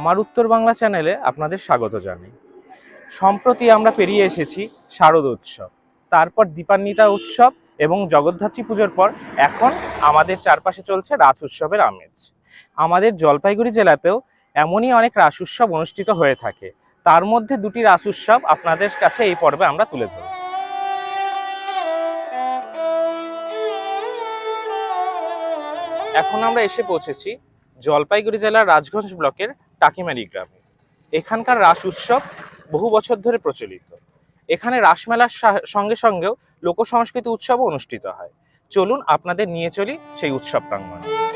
আমার উত্তর বাংলা চ্যানেলে আপনাদের স্বাগত জানাই। সম্প্রতি আমরা পেরিয়ে এসেছি শারদ উৎসব, তারপর দীপান্বিতা উৎসব এবং জগদ্ধাত্রী পুজোর পর এখন আমাদের চারপাশে চলছে রাস উৎসবের আমেজ। আমাদের জলপাইগুড়ি জেলাতেও এমনই অনেক রাস উৎসব অনুষ্ঠিত হয়ে থাকে। তার মধ্যে দুটি রাস উৎসব আপনাদের কাছে এই পর্বে আমরা তুলে ধরব। এখন আমরা এসে পৌঁছেছি জলপাইগুড়ি জেলার রাজগঞ্জ ব্লকের টাকিমারি গ্রামে। এখানকার রাস উৎসব বহু বছর ধরে প্রচলিত। এখানে রাসমেলার সঙ্গে সঙ্গেও লোকসংস্কৃতি উৎসব উৎসবও অনুষ্ঠিত হয়। চলুন আপনাদের নিয়ে চলি সেই উৎসব প্রাঙ্গণে।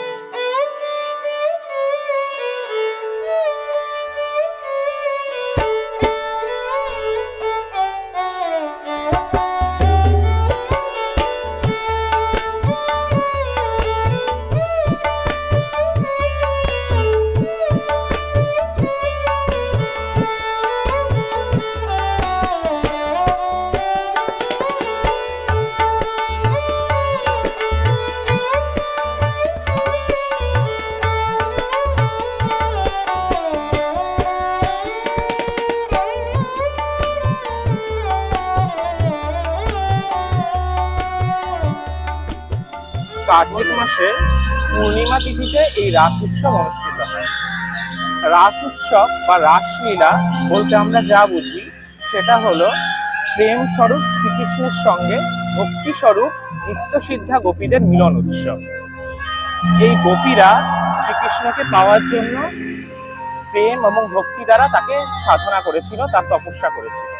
কার্তিক মাসে পূর্ণিমা তিথিতে এই রাস উৎসব অনুষ্ঠিত হয়। রাস উৎসব বা রাসলীলা বলতে আমরা যা বুঝি, সেটা হলো প্রেম স্বরূপ শ্রীকৃষ্ণের সঙ্গে ভক্তি স্বরূপ নিত্যসিদ্ধা গোপীদের মিলন উৎসব। এই গোপীরা শ্রীকৃষ্ণকে পাওয়ার জন্য প্রেম এবং ভক্তি দ্বারা তাকে সাধনা করেছিল, তার তপস্যা করেছিল।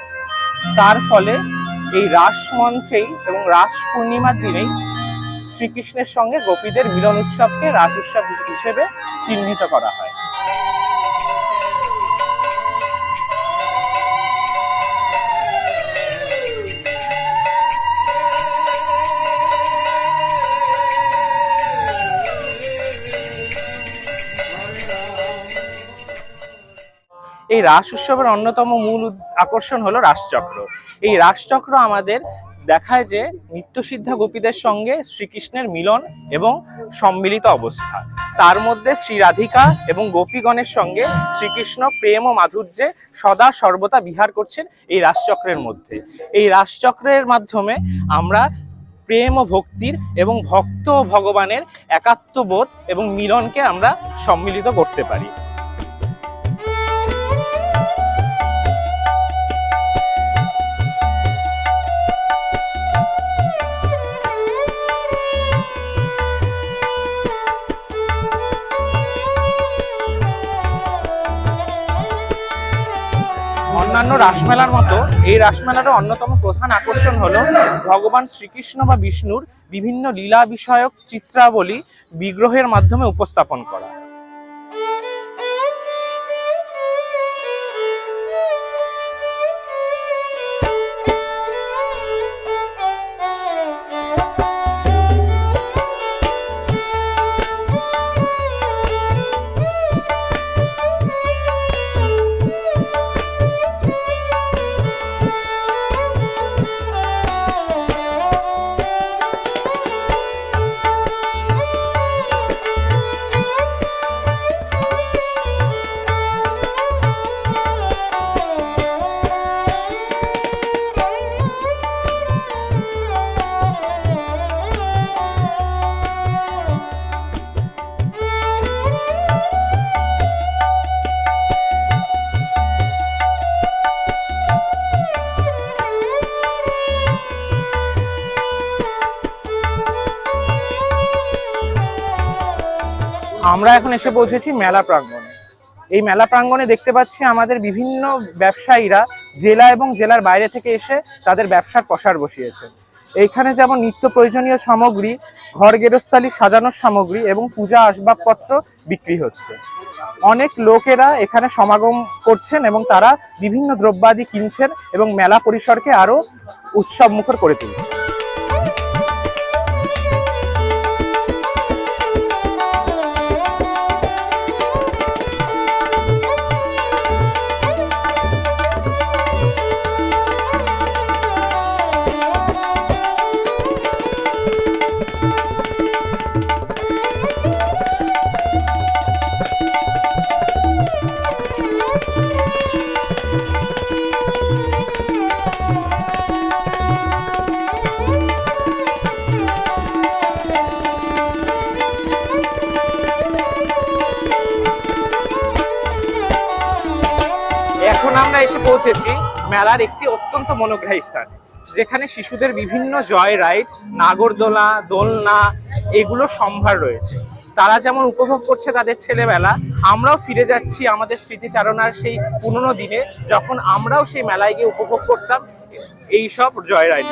তার ফলে এই রাস মঞ্চেই এবং রাস পূর্ণিমার দিনেই শ্রীকৃষ্ণের সঙ্গে গোপীদের মিলন উৎসবকে রাস উৎসব হিসেবে চিহ্নিত করা হয়। এই রাস উৎসবের অন্যতম মূল আকর্ষণ হলো রাসচক্র। এই রাসচক্র আমাদের দেখায় যে নিত্যসিদ্ধা গোপীদের সঙ্গে শ্রীকৃষ্ণের মিলন এবং সম্মিলিত অবস্থা তার মধ্যে শ্রী রাধিকা এবং গোপীগণের সঙ্গে শ্রীকৃষ্ণ প্রেম ও মাধুর্যে সদা সর্বদা বিহার করছেন এই রাসচক্রের মধ্যে। এই রাসচক্রের মাধ্যমে আমরা প্রেম ও ভক্তির এবং ভক্ত ও ভগবানের একাত্মবোধ এবং মিলনকে আমরা সম্মিলিত করতে পারি। রাসমেলার মতো এই রাসমেলার অন্যতম প্রধান আকর্ষণ হলো ভগবান শ্রীকৃষ্ণ বা বিষ্ণুর বিভিন্ন লীলা বিষয়ক চিত্রাবলী বিগ্রহের মাধ্যমে উপস্থাপন করা। আমরা এখন এসে পৌঁছেছি মেলা প্রাঙ্গণে। এই মেলা প্রাঙ্গণে দেখতে পাচ্ছি আমাদের বিভিন্ন ব্যবসায়ীরা জেলা এবং জেলার বাইরে থেকে এসে তাদের ব্যবসার পসার বসিয়েছে। এইখানে যেমন নিত্য প্রয়োজনীয় সামগ্রী, ঘর গেরস্থালি সাজানোর সামগ্রী এবং পূজা আসবাবপত্র বিক্রি হচ্ছে। অনেক লোকেরা এখানে সমাগম করছেন এবং তারা বিভিন্ন দ্রব্যাদি কিনছেন এবং মেলা পরিসরকে আরও উৎসব মুখর করে তুলছে মেলার একটি অত্যন্ত মনোগ্রাহী স্থান, যেখানে শিশুদের বিভিন্ন জয় রাইড, নাগরদোলা, দোলনা এগুলো সম্ভার রয়েছে। তারা যেমন উপভোগ করছে তাদের ছেলেবেলা, আমরাও ফিরে যাচ্ছি আমাদের স্মৃতিচারণার সেই পুরনো দিনে, যখন আমরাও সেই মেলায় গিয়ে উপভোগ করতাম এইসব জয় রাইড।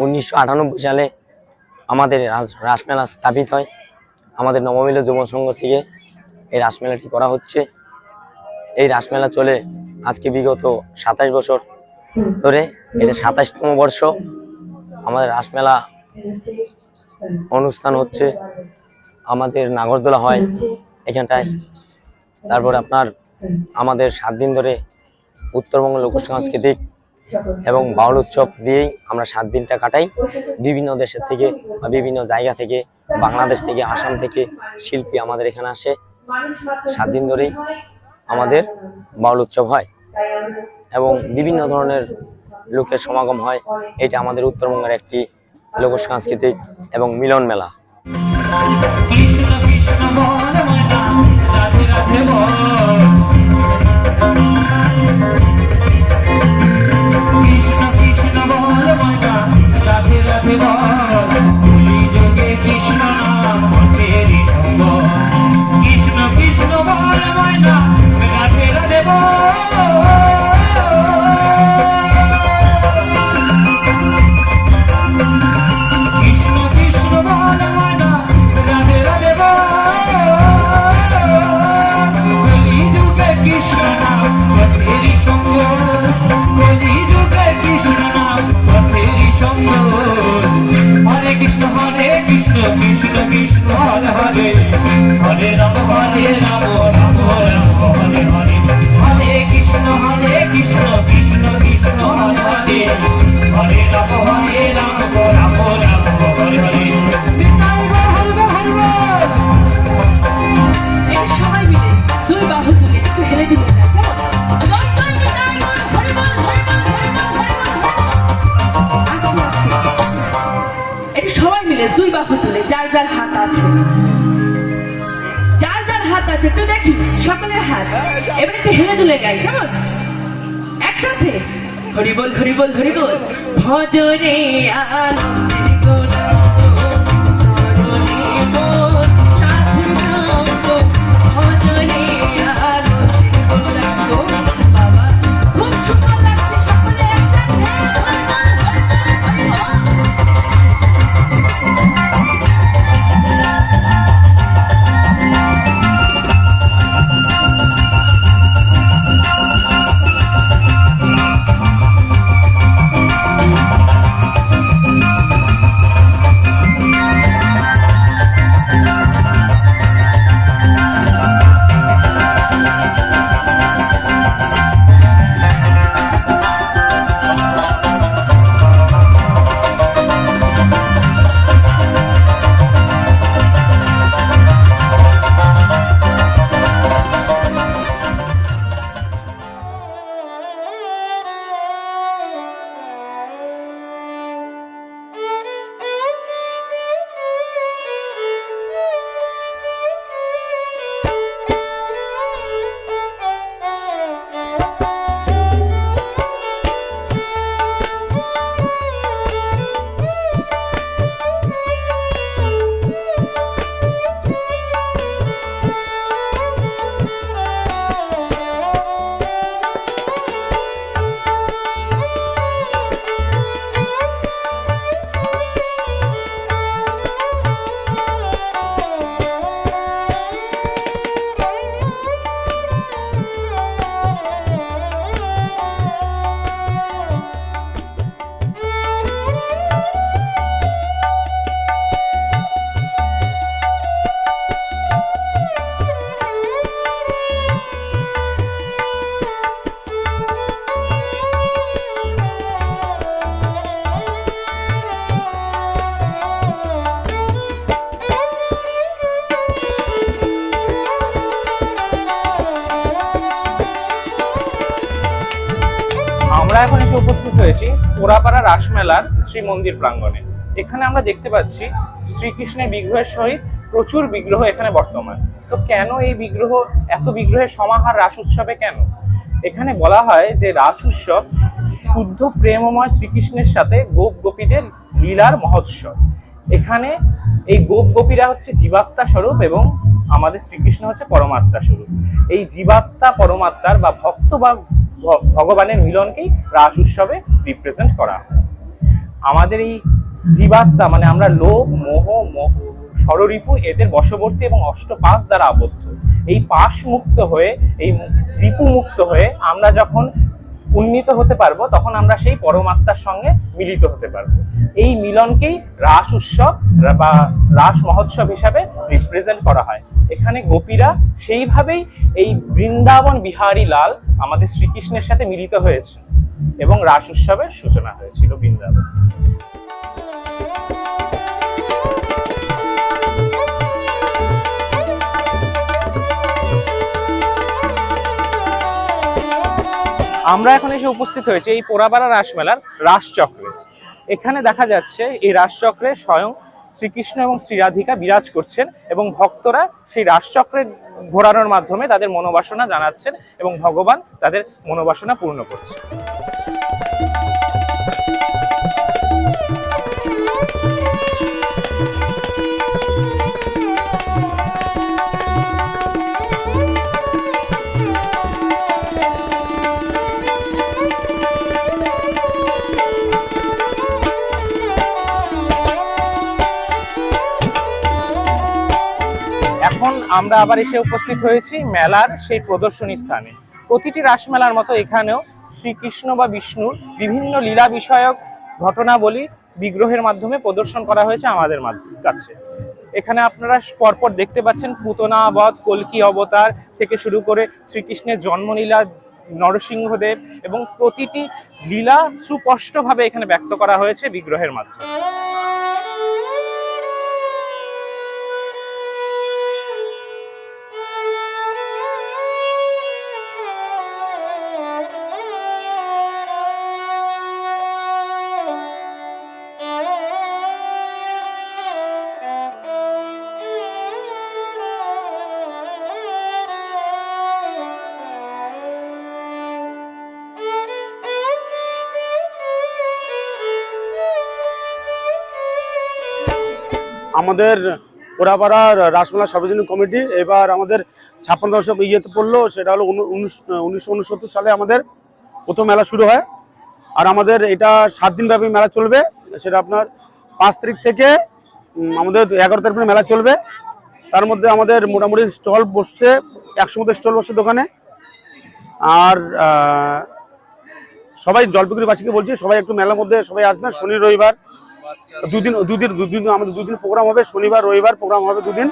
উনিশশো আটানব্বই সালে আমাদের রাস- রাসমেলা স্থাপিত হয়। আমাদের নবমিল যুব সংঘ থেকে এই রাসমেলাটি করা হচ্ছে। এই রাসমেলা চলে আজকে বিগত সাতাশ বছর ধরে। এটা সাতাশতম বর্ষ। আমাদের রাসমেলা অনুষ্ঠান হচ্ছে। আমাদের নাগরদোলা হয় এখানটায়। তারপর আপনার আমাদের সাত দিন ধরে উত্তরবঙ্গ লোক সাংস্কৃতিক এবং বাউল উৎসব দিয়েই আমরা সাত দিনটা কাটাই। বিভিন্ন দেশের থেকে বা বিভিন্ন জায়গা থেকে, বাংলাদেশ থেকে, আসাম থেকে শিল্পী আমাদের এখানে আসে। সাত দিন ধরেই আমাদের বাউল উৎসব হয় এবং বিভিন্ন ধরনের লোকের সমাগম হয়। এটা আমাদের উত্তরবঙ্গের একটি লোক সাংস্কৃতিক এবং মিলন মেলা। কৃষ্ণ কৃষ্ণ Shiva দুই বাহু তুলে, যার যার হাত আছে। যার যার হাত আছে, একটু দেখি, সকলের হাত। এবার একটু হেলে দুলে গাই কেমন? একসাথে। হরিবল বল হরিবল। হরি বল ভজরে আনন্দের রাসমেলার শ্রী মন্দির প্রাঙ্গণে। এখানে আমরা দেখতে পাচ্ছি শ্রীকৃষ্ণের বিগ্রহের সহিত প্রচুর বিগ্রহ এখানে বর্তমান। তো কেন এই বিগ্রহ, এত বিগ্রহের সমাহার রাস উৎসবে কেন? এখানে বলা হয় যে রাস উৎসব শুদ্ধ প্রেমময় শ্রীকৃষ্ণের সাথে গোপ গোপীদের লীলার মহোৎসব। এখানে এই গোপ গোপীরা হচ্ছে জীবাত্মা স্বরূপ এবং আমাদের শ্রীকৃষ্ণ হচ্ছে পরমাত্মা স্বরূপ। এই জীবাত্মা, পরমাত্মার বা ভক্ত বা ভগবানের মিলনকেই রাস উৎসবে রিপ্রেজেন্ট করা হয়। আমাদের এই জীবাত্মা মানে আমরা লোভ মোহ মোহ ষড়রিপু এদের বশবর্তী এবং অষ্টপাশ দ্বারা আবদ্ধ। এই পাশ মুক্ত হয়ে, এই রিপু মুক্ত হয়ে আমরা যখন উন্নীত হতে পারব, তখন আমরা সেই পরমাত্মার সঙ্গে মিলিত হতে পারব। এই মিলনকেই রাস উৎসব বা রাস মহোৎসব হিসাবে রিপ্রেজেন্ট করা হয়। এখানে গোপীরা সেইভাবেই এই বৃন্দাবন বিহারী লাল আমাদের শ্রীকৃষ্ণের সাথে মিলিত হয়েছে এবং রাস উৎসবের সূচনা হয়েছিল বৃন্দাবন। আমরা এখন এসে উপস্থিত হয়েছি এই পোড়াপাড়া রাসমেলার রাসচক্রে। এখানে দেখা যাচ্ছে এই রাসচক্রে স্বয়ং শ্রীকৃষ্ণ এবং শ্রীরাধিকা বিরাজ করছেন এবং ভক্তরা সেই রাসচক্রে ঘোরানোর মাধ্যমে তাদের মনোবাসনা জানাচ্ছেন এবং ভগবান তাদের মনোবাসনা পূর্ণ করছে আমরা আবার এসে উপস্থিত হয়েছি মেলার সেই প্রদর্শনী স্থানে। প্রতিটি রাসমেলার মতো এখানেও শ্রীকৃষ্ণ বা বিষ্ণুর বিভিন্ন লীলা বিষয়ক ঘটনাবলী বিগ্রহের মাধ্যমে প্রদর্শন করা হয়েছে আমাদের কাছে। এখানে আপনারা পরপর দেখতে পাচ্ছেন পুতনা বধ কলকি অবতার থেকে শুরু করে শ্রীকৃষ্ণের জন্মলীলা, নরসিংহদেব এবং প্রতিটি লীলা সুস্পষ্টভাবে এখানে ব্যক্ত করা হয়েছে বিগ্রহের মাধ্যমে। আমাদের ওরাপাড়ার রাসমেলা সার্বজনীন কমিটি এবার আমাদের ছাপ্পান্ন দশক ইয়েতে পড়ল, সেটা হলো উনিশশো উনসত্তর সালে আমাদের প্রথম মেলা শুরু হয়। আর আমাদের এটা সাত দিন ব্যাপী মেলা চলবে, সেটা আপনার পাঁচ তারিখ থেকে আমাদের এগারো তারিখ মেলা চলবে। তার মধ্যে আমাদের মোটামুটি স্টল বসছে, একশো মতো স্টল বসছে দোকানে। আর সবাই জলপাইগুড়িবাসীকে বলছি, সবাই একটু মেলার মধ্যে সবাই আসবেন, শনি, রবিবার। দুদিন দুদিন দুদিন আমাদের দুদিন প্রোগ্রাম হবে, শনিবার, রবিবার প্রোগ্রাম হবে দুদিন।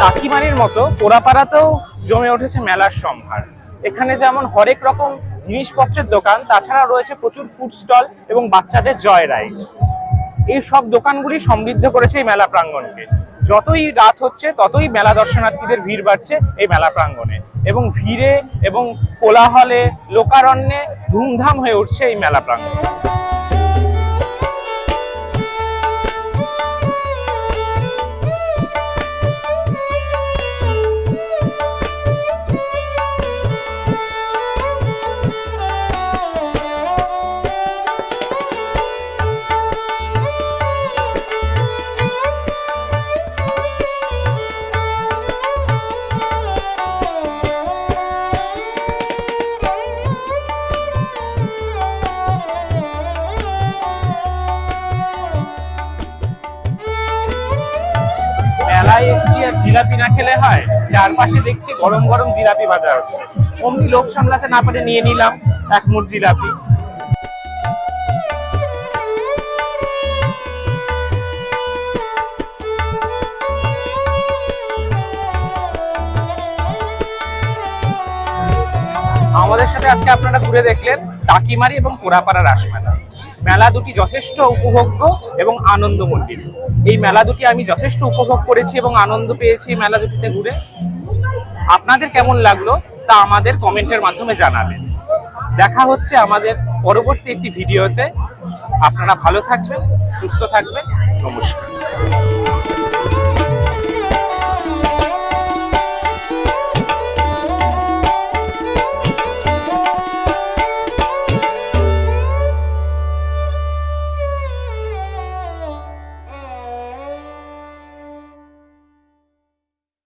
কাকিমারির মতো, পোড়াপাড়াতেও জমে উঠেছে মেলার সম্ভার। এখানে যেমন হরেক রকম জিনিসপত্রের দোকান তাছাড়া রয়েছে প্রচুর ফুড স্টল এবং বাচ্চাদের জয় রাইড এই সব দোকানগুলি সমৃদ্ধ করেছে এই মেলা প্রাঙ্গণকে। যতই রাত হচ্ছে, ততই মেলা দর্শনার্থীদের ভিড় বাড়ছে এই মেলা প্রাঙ্গণে। এবং ভিড়ে এবং কোলাহলে, লোকারণ্যে ধুমধাম হয়ে উঠছে এই মেলা প্রাঙ্গণ। খেলে হয়। চারপাশে দেখছি গরম গরম জিলাপি ভাজা হচ্ছে। অমনি লোক সামলাতে না পারে নিয়ে নিলাম এক মুঠ জিলাপি। আমাদের সাথে আজকে আপনারা ঘুরে দেখলেন টাকিমারি এবং পোড়াপাড়া রাসমেলা। মেলা দুটি যথেষ্ট উপভোগ্য এবং আনন্দমণ্ডিত এই মেলা দুটি আমি যথেষ্ট উপভোগ করেছি এবং আনন্দ পেয়েছি মেলা দুটিতে ঘুরে। আপনাদের কেমন লাগল তা আমাদের কমেন্টের মাধ্যমে জানাবেন। দেখা হচ্ছে আমাদের পরবর্তী একটি ভিডিওতে। আপনারা ভালো থাকবেন, সুস্থ থাকবেন। নমস্কার।